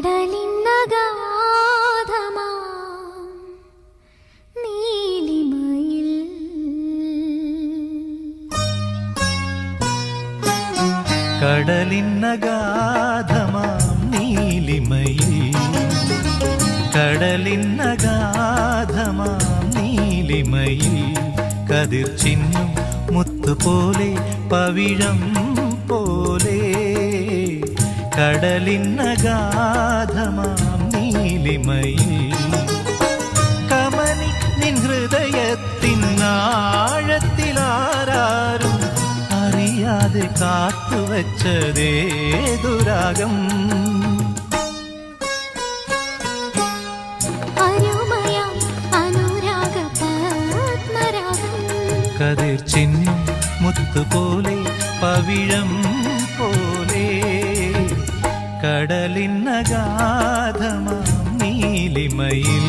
കടലിന്നഗാധമാ നീലിമയിൽ. കടലിന്നഗാധമാം നീലിമയിൽ. കതിർ ചിന്നും മുത്തുപോലെ പവിഴം കടലിന്നഗാധമാം നീലിമയിൽ. കമനി നിൻ ഹൃദയത്തിൻ ആഴത്തിലാരും അറിയാതെ കാത്തുവച്ചതേ ദുരാഗം കതിർ ചിന്നും മുത്തുപോലെ പവിഴം കടലിന്നഗാധമാം നീലിമയിൽ